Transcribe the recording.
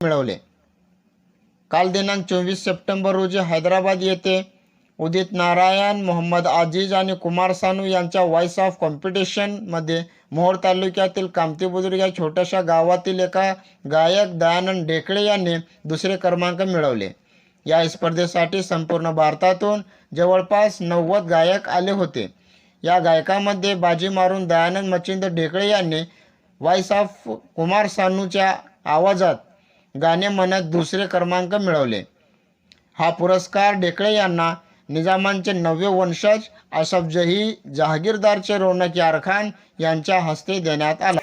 काल दिनांक चोवीस सप्टेंबर रोजी हैदराबाद येथे उदित नारायण मोहम्मद आजीज आणि कुमार सानू यांच्या व्हॉइस ऑफ कॉम्पिटिशनमध्ये मोहोळ तालुक्यातील कामती बुद्रुक या छोट्याशा गावातील एका गायक दयानंद ढेकळे यांनी दुसरे क्रमांक मिळवले. या स्पर्धेसाठी संपूर्ण भारतातून जवळपास नव्वद गायक आले होते. या गायकामध्ये बाजी मारून दयानंद मच्छिंद ढेकळे यांनी व्हॉइस ऑफ कुमार सानूच्या आवाजात गाणे म्हणत दुसरे क्रमांक मिळवले. हा पुरस्कार ढेकळे यांना निजामांचे नववे वंशज असफजही जहागीरदारचे रौनक यार खान यांच्या हस्ते देण्यात आला.